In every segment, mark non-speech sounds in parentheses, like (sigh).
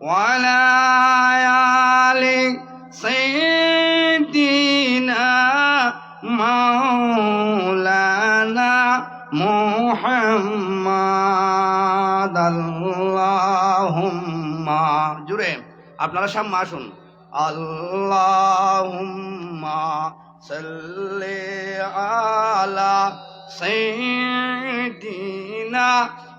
وعلى آل سيدنا مولانا محمد اللهم জুড়ে আপনারা সামনে আসুন আল্লাহুম্মা সাল্লি আলা সাইয়্যিদিনা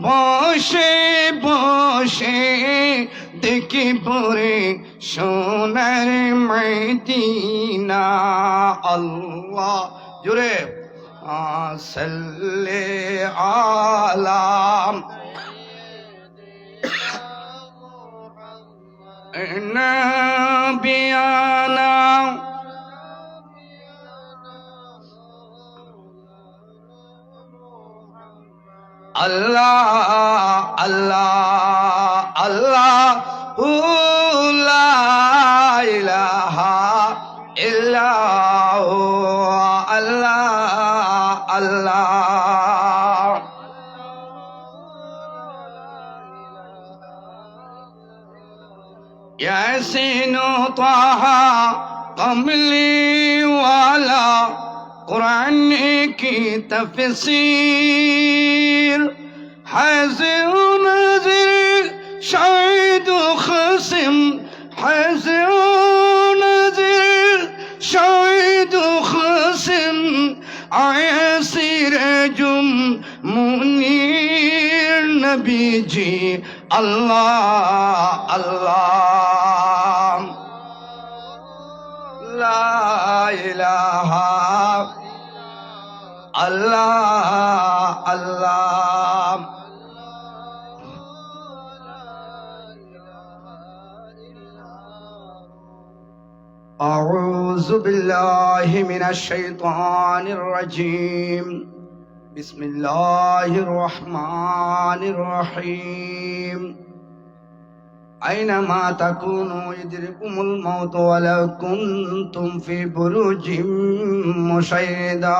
বসে বসে দেখি পরে সোনার মদিনা। আল্লাহ জুড়ে আসলে আলাম। (coughs) নবিয়ানা আল্লাহ আল্লাহ আল্লাহ ইলাহা ইল্লাহু আল্লাহ আল্লাহ ইয়াসিনু তাহা কমলি ওয়ালা قرآن کی تفسیر حاضر و نظر شاهد و خصم حاضر و نظر شاهد و خصم عیسیر جم منیر نبی جی اللہ اللہ لا إله الله الله. أعوذ بالله من الشيطان الرجيم. بسم الله الرحمن الرحيم. أينما تكونوا يدركم الموت ولو كنتم في بروج مشيدا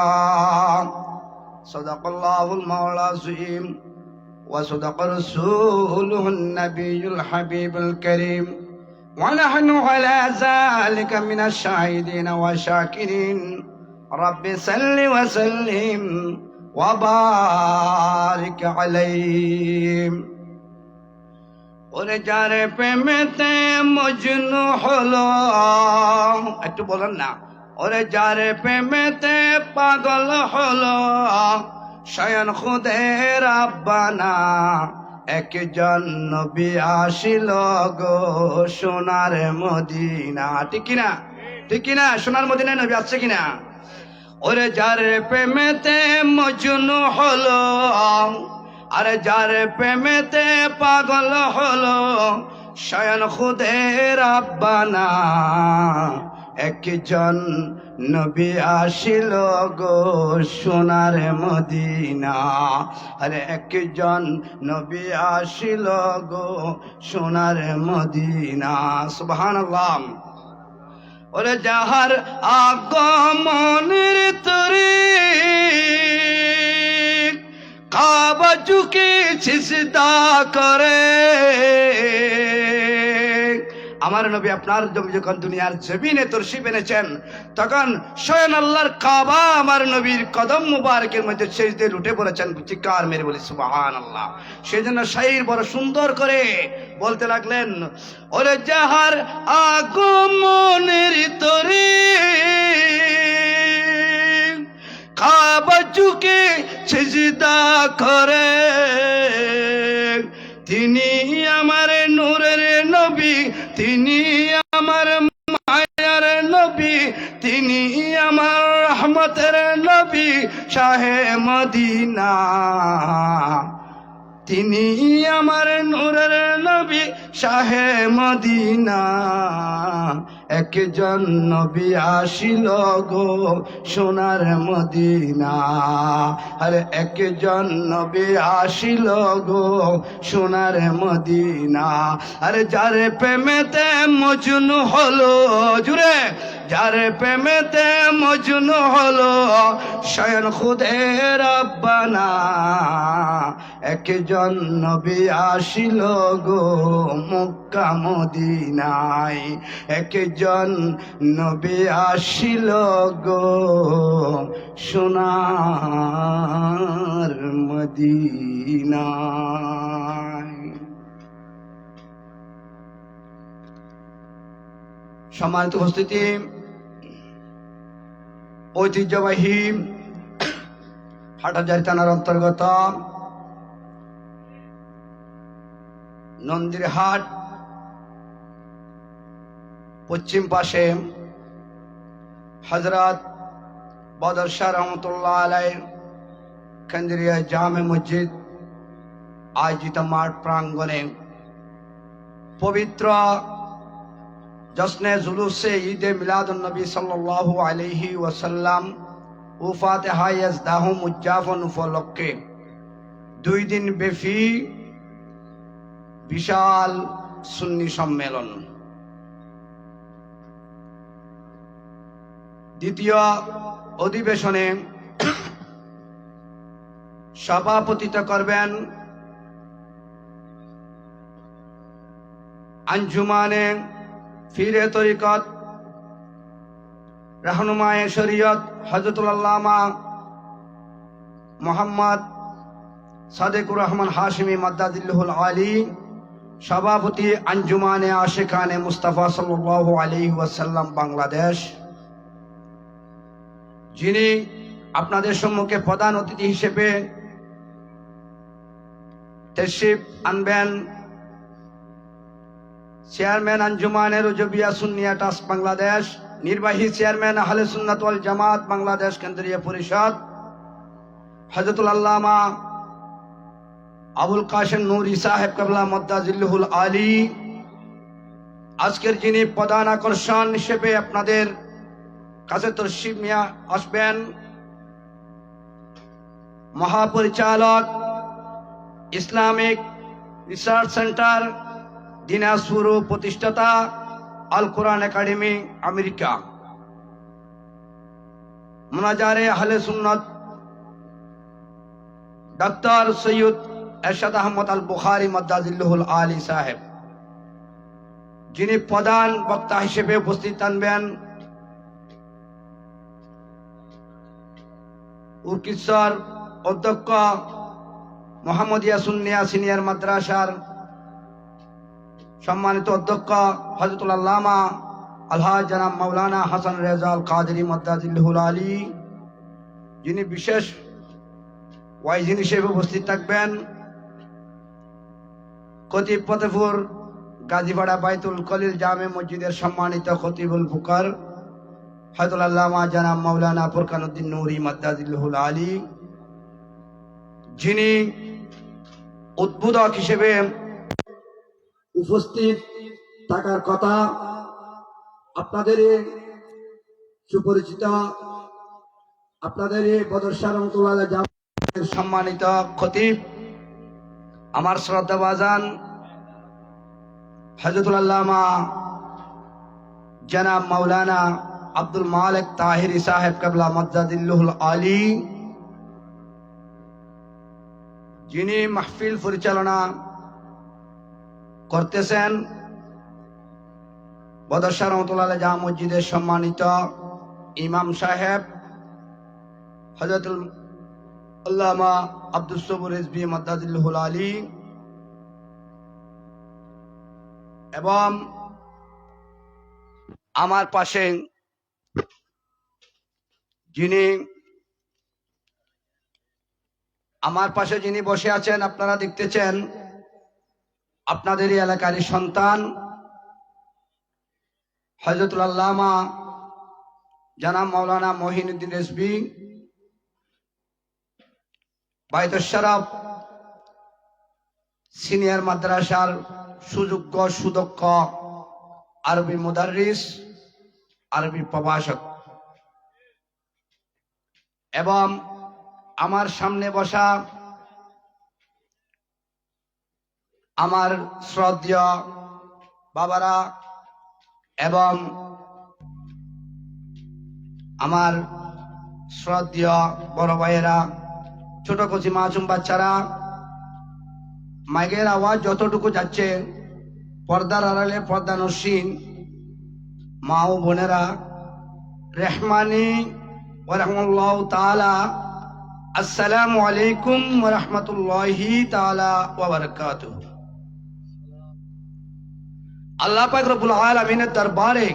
صدق الله المولى العظيم وصدق رسوله النبي الحبيب الكريم. ونحن على ذلك من الشاهدين والشاكرين. رب صل وسلم وبارك عليه ওরে যারে প্রেমেতে মজনু হলো। একটু বলেন না। ওরে যারে প্রেমেতে পাগল হলো, শয়ন খুদের আব্বানা একজন নবী আসিল গো সোনার মদিনা। ঠিক কিনা ঠিক কিনা সোনার মদিনায় নবী আসছে কিনা ওরে যারে প্রেমেতে মজনু হলো আরে যার প্রেমেতে পাগল হলো, শয়ন খুদের আব্বানা। একজন নবী আসিল গো সোনার মদিনা। আরে একজন নবী আসিল গো সোনার মদিনা। সুবহানাল্লাহ। ওরে যাহার আগমনের তরে কাবা চুকে করে। আমার নবী আপনার যখন দুনিয়ার জমিনে তরশি এনেছেন, তখন স্বয়ং আল্লাহর কাবা আমার নবীর কদম মুবারকের মধ্যে শেষদের উঠে পড়েছেন, চিৎকার মেরে বলি সুবাহান আল্লাহ সেই জন্য শাহির বড় সুন্দর করে বলতে লাগলেন, ওরে যাহার আগমনের তরে কাবা চুকে সেজদা করে। তিনি আমার নূরের নবী, তিনি আমার মায়ার নবী, তিনি আমার রহমতের নবী, শাহে মদিনা। তিনি আমার নূরের নবী, শাহে মদিনা। একজন নবী আসিল গো সোনার মদিনা। আরে একজন নবী আসিল গো সোনার মদিনা। আরে, যারে প্রেমেতে মজনু হলো, জুড়ে যার প্রেমেতে মজনু হলো, শয়ন খুদে রব্বানা। একজন নবী আসিল গো মক্কা মদিনায়। একজন নবী আসিল গো সোনার মদিনায়। সম্মানিত উপস্থিতি, ঐতিহ্যবাহী হাটাজারি থানার অন্তর্গত নন্দিরহাট, পশ্চিম পাশে হজরত বদর শাহ রহমতুল্লাহ আলাই কেন্দ্রীয় জামে মসজিদ আয়োজিত মাঠ প্রাঙ্গণে পবিত্র জশ্নে জুলুসে ঈদে মিলাদুন নবী সাল্লাল্লাহু আলাইহি ওয়াসাল্লাম ও ফাতেহা ইয়াজদাহুম উদযাপন উপলক্ষে দুই দিন ব্যাপী বিশাল সুন্নি সম্মেলন। দ্বিতীয় অধিবেশনে সভাপতিত্ব করবেন আঞ্জুমানে ফিরে তরিকত, রাহনুমায় শরীয়ত হজরতুল্লামা মোহাম্মদ সাদেকুর রহমান হাশমি মাদ্দাদিল্লুল আলী সভাপতি আঞ্জুমানে আশেখানে মুস্তাফা সাল্লাল্লাহু আলাইহি ওয়াসাল্লাম বাংলাদেশ। যিনি আপনাদের সম্মুখে প্রধান অতিথি হিসেবে তেশিফ আনবেন, চেয়ারম্যান আঞ্জুমানের রুজবিয়া সুন্নিয়া ট্রাস্ট বাংলাদেশ, নির্বাহী চেয়ারম্যান আহলে সুন্নাত জামাত বাংলাদেশ কেন্দ্রীয় পরিষদ হজরতুল আল্লামা আবুল কাশেম নুরি সাহেব কাবলা মদ্দাজিল্লুহুল আলী। আজকের যিনি প্রধান আকর্ষণ হিসেবে আপনাদের কাছে তরশিব নিয়ে আসবেন, মহাপরিচালক ইসলামিক রিসার্চ সেন্টার, দিনাজপুর প্রতিষ্ঠাতা আল কোরআন একাডেমি, আমেরিকা। মোনাজারে আহলে সুন্নত ডাক্তার সৈয়দ এরশাদ আহমদ আল বুখারি মদ্দাজিল্লুহুল আলী সাহেব। যিনি প্রধান বক্তা হিসেবে উপস্থিত আনবেন উর্কিশ্বর অধ্যক্ষ মোহাম্মদিয়া সুন্নিয়া সিনিয়র মাদ্রাসার সম্মানিত অধ্যক্ষ হজরতুল আল্লামা আলহাজ জানাব মাওলানা হাসান রেজাল কাদরি মদ্দাজিল্লুল আলী। যিনি বিশেষ ওয়াইজিন হিসেবে উপস্থিত থাকবেন। খতিব ফতেপুর গাজীপাড়া বাইতুল কলিল জামে মসজিদের সম্মানিত খতিবুল ফুকার হয়তুল আল্লামা জানাব মাওলানা ফুরকানুদ্দিন নুরি মদ্দাজিল্লুল আলী, যিনি উদ্বোধক হিসেবে উপস্থিত থাকার কথা আপনাদের সুপরিচিত, আপনাদের রহমতুল্লাহ জামাতের সম্মানিত খতিব আমার শ্রদ্ধা বাজান হজরতুল আল্লামা জনাব মাওলানা আব্দুল মালিক তাহিরি সাহেব কাবলা মজ্জাদিল্লুল আলী, যিনি মাহফিল পরিচালনা করতেছেন। বদরশাহ রহমতুল্লাহ জামা মসজিদের সম্মানিত ইমাম সাহেব হজরতুল আল্লামা আব্দুল সবুর রেজবি মদ্দাদুল্লাহুল আলী এবং আমার পাশে যিনি, আমার পাশে যিনি বসে আছেন, আপনারা দেখতেছেন আপনাদের এই এলাকারই সন্তান হজরতুল আল্লামা জানাব মাওলানা মহিনুদ্দিন রেসবি বাইতুল সিনিয়র মাদ্রাসার সুযোগ্য সুদক্ষ আরবি মুদারিস আরবি প্রভাষক। এবং আমার সামনে বসা আমার শ্রদ্ধেয় বাবারা এবং আমার শ্রদ্ধেয় বড় ভাইয়েরা ছোট কচি মাসুম বাচ্চারা, মাইকের আওয়াজ যতটুকু যাচ্ছে, পর্দার আড়ালে পর্দা নসীন, মা ও বোনেরা, রেহমানি ওরহমুল্লাহ তালা আসসালামু আলাইকুম ওরহমতুল্লাহি তালা ওবরকাত আল্লাহ পাক রব্বুল আলামিনের দরবারে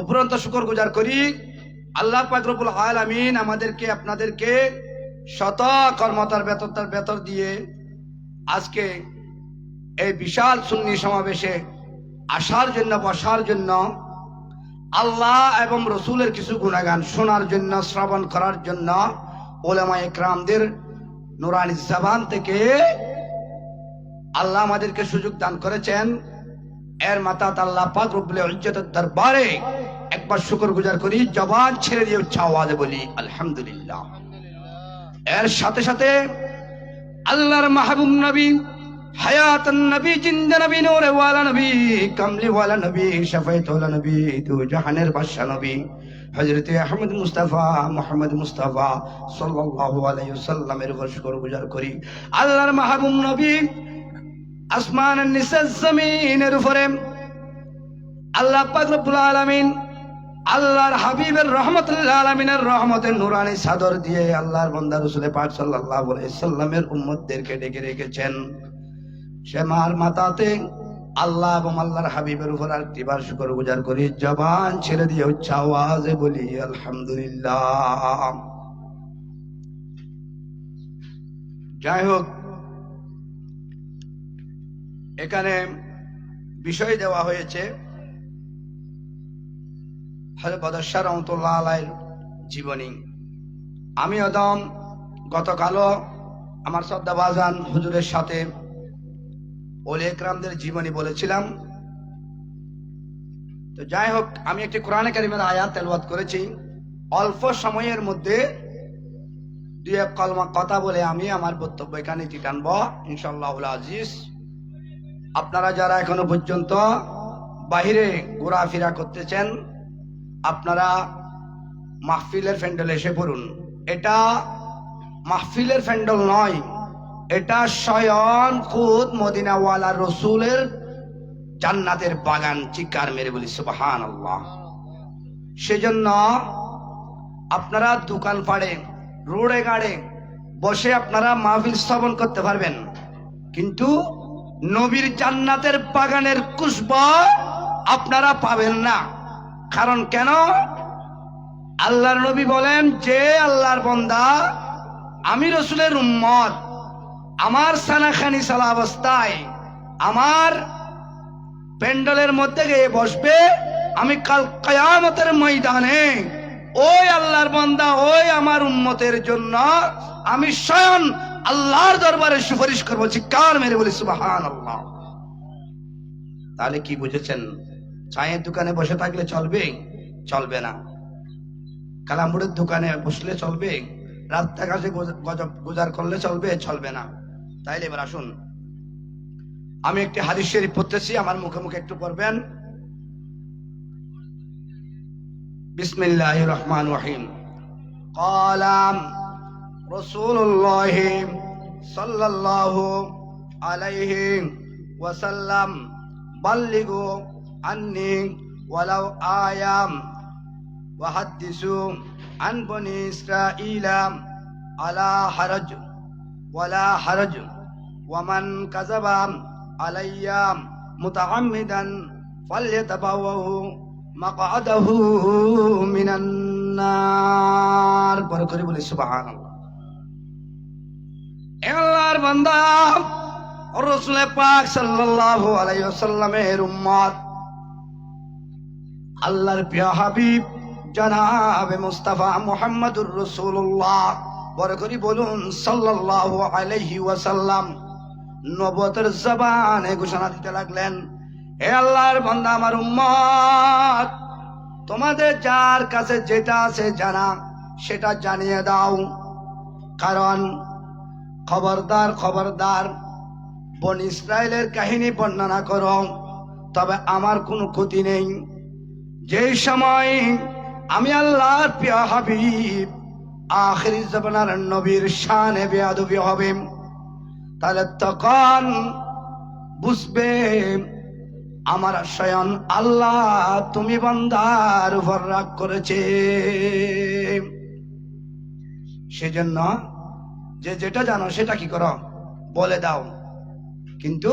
উপরন্ত শুকর গুজার করি। আল্লাহ পাক রব্বুল আলামিন আমাদেরকে, আপনাদেরকে শত কর্মতার বেতর বেতর দিয়ে আজকে এই বিশাল সুন্নি সমাবেশে আসার জন্য, বসার জন্য, আল্লাহ এবং রসুলের কিছু গুণাগান শোনার জন্য, শ্রবণ করার জন্য ওলামা একরামদের নুরানি জাবান থেকে আল্লাহ আমাদেরকে সুযোগ দান করেছেন। এর মাতা আল্লাহ পাক রব্বুল ইজ্জতের দরবারে একবার শুকর গুজার করি, জবান ছেড়ে দিয়ে উচ্চ আওয়াজে বলি, আলহামদুলিল্লাহ। এর সাথে সাথে আল্লাহর মাহবুব নবী হায়াত নবী, জিন্দা নবী, নূরে ওয়ালা নবী, কামলি ওয়ালা নবী শাফাইত ওয়ালা নবী, দু জাহানের বাদশা নবী, হযরত আহমদ মুস্তাফা মুহাম্মদ মুস্তাফা সাল্লাল্লাহু আলাইহি ওয়াসাল্লামের উপর শুকর করি। আল্লাহর মাহবুব নবী আসমান নিচে জমিনের উপরে আল্লাহ পাক রব্বুল আলামিন আল্লাহর হাবিবের রহমতুল্লাহ আলমিনের রহমতের নুরানি সাদর দিয়ে আল্লাহর বন্দা রসুলে সাল্লাল্লাহু আলাইহি সাল্লামের উম্মতদেরকে ডেকে রেখেছেন। সে মার মাতাতে আল্লাহ এবং আল্লাহর হাবিবের উপর আরেকটিবার শুকর গুজার করি জবান ছেড়ে দিয়ে উচ্চ আওয়াজে বলি, আলহামদুলিল্লাহ। যাই হোক, এখানে বিষয় দেওয়া হয়েছে হজরত বদশাহ রহমতুল্লাহ আলাইর জীবনী। আমি অদম গতকালও আমার শ্রদ্ধা বাজান হুজুরের সাথে ওলে একরামদের জীবনী বলেছিলাম। তো যাই হোক, আমি একটি কোরআনে কারিমের আয়াত তেলবাদ করেছি। অল্প সময়ের মধ্যে দুই এক কলমা কথা বলে আমি আমার বক্তব্য এখানে টানব ইনশাল্লাহ আজিজ। আপনারা যারা এখনও পর্যন্ত বাহিরে ঘোরাফেরা করতেছেন আপনারা মাহফিলের ফ্যান্ডেল এসে পড়ুন। এটা মাহফিলের ফ্যান্ডেল নয়, এটা স্বয়ং খুদ মদিনাওয়ালা রসুলের জান্নাতের বাগান চিকার মেরে বলি সুবাহান সেজন্য আপনারা দোকান পাড়ে, রোডে গাড়ে বসে আপনারা মাহফিল স্থাপন করতে পারবেন। কিন্তু নবীর জান্নাতের বাগানের কুসবা আপনারা পাবেন না। কারণ কেন? আল্লাহর নবী বলেন, যে আল্লাহর বন্দা, আমি রসুলের উম্মত। আমার সানাখানি সালা অবস্থায় আমার প্যান্ডেলের মধ্যে গিয়ে বসবে, আমি কাল কয়ামতের ময়দানে। ওই আল্লাহর বন্দা, ওই আমার উম্মতের জন্য আমি স্বয়ং আল্লাহর দরবারে সুপারিশ করব, চিৎকার মেরে বলি সুবাহান আল্লাহ তাহলে কি বুঝেছেন? চায়ের দোকানে বসে থাকলে চলবে? চলবে না। কালামুড়ের দোকানে বসলে চলবে? রাস্তাঘাটে গুজার করলে চলবে? চলবে না। তাইলে এবার আসুন। আমি একটি হাদিস শরীফ পড়তেছি, আমার মুখে মুখে একটু পড়বেন। বিসমিল্লাহ রহমান রহিম। কলাম রসুল্লাহ সাল্লাল্লাহু আলাইহিম ওয়াসাল্লাম, বাল্লিগু আন্নি ওয়ালাউ আয়াম ওয়াহাদ্দিসু আন বনি ইসরাঈলা আলা হারাজ ওয়ালা হারাজ ওয়ামান কাযাবা আলাইয়া মুতাআম্মিদান ফালইতাবাওয়াহু মাকআদাহু মিনান নার বড় করে বলি, সুবহানাল্লাহ। আল্লাহর বান্দা রসুল পাক সাল্লাল্লাহু আলাইহি ওয়াসাল্লামের উম্মত। আল্লাহর প্রিয় হাবিব, জনাবে মুস্তাফা মুহাম্মদুর রাসূলুল্লাহ। বড় করে বলুন, সাল্লাল্লাহু আলাইহি ওয়াসাল্লাম নবতের জবানে ঘোষণা দিতে লাগলেন হে আল্লাহর বান্দা আমার উম্মত, তোমাদের যার কাছে যেটা আছে জানা, সেটা জানিয়ে দাও। কারণ খবরদার খবরদার বন ইসরায়েলের কাহিনী বর্ণনা করো, তবে আমার কোনো ক্ষতি নেই। যেই সময় আমি আল্লাহর প্রিয় হাবিব, আখরি জবানার নবীর শানে বেয়াদবি হবে, তাহলে তখন বুঝবে আমার স্বয়ং আল্লাহ তুমি বান্দার উপর রাগ করেছে। সেজন্য যে যেটা জানো সেটা কি করো, বলে দাও। কিন্তু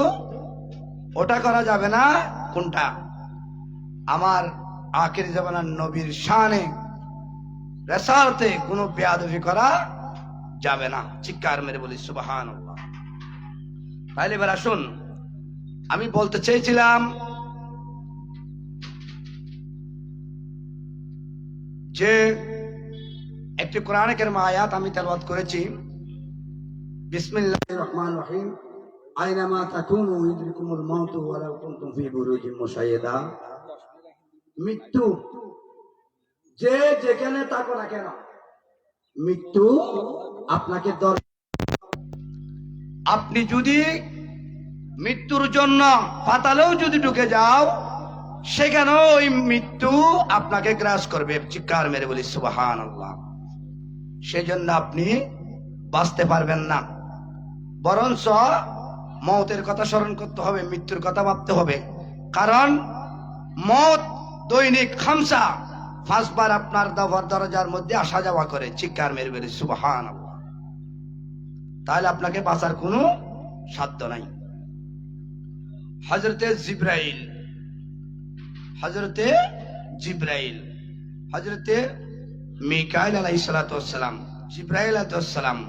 ওটা করা যাবে না, কোনটা? আমার আখের জবানার নবীর শানে রেসালতে কোনো বেয়াদবি করা যাবে না। চিৎকার মেরে বলি সুবাহান তাইলে এবার আসুন, আমি বলতে চেয়েছিলাম যে একটি কোরআন কেরমা আয়াত আমি তেলবাদ করেছি। বিসমিল্লাহির রহমান রহিম। আইনামা তাকুনু ইদরিকুমুল মাউতু ওয়ালাউ কুনতুম ফি বুরুজিন মুশাইয়্যাদা মৃত্যু। যে যেখানে থাকো না কেন, মৃত্যু আপনাকে আপনি যদি মৃত্যুর জন্য পাতালেও যদি ঢুকে যাও, সেখানেও ওই মৃত্যু আপনাকে গ্রাস করবে। চিৎকার মেরে বলি সুবাহান সেজন্য আপনি বাঁচতে পারবেন না। বরঞ্চ মতের কথা স্মরণ করতে হবে, মৃত্যুর কথা ভাবতে হবে। কারণ মত দৈনিক খামসা। পাঁচবার আপনার দফার দরজার মধ্যে আসা যাওয়া করে, চিৎকার মেরে বেরে সুবাহান তাহলে আপনাকে বাঁচার কোনো সাধ্য নাই। হজরতে জিব্রাইল হজরতে জিব্রাইল হজরতে মিকাইল আলাইসালাম জিব্রাইল আলাইসালাম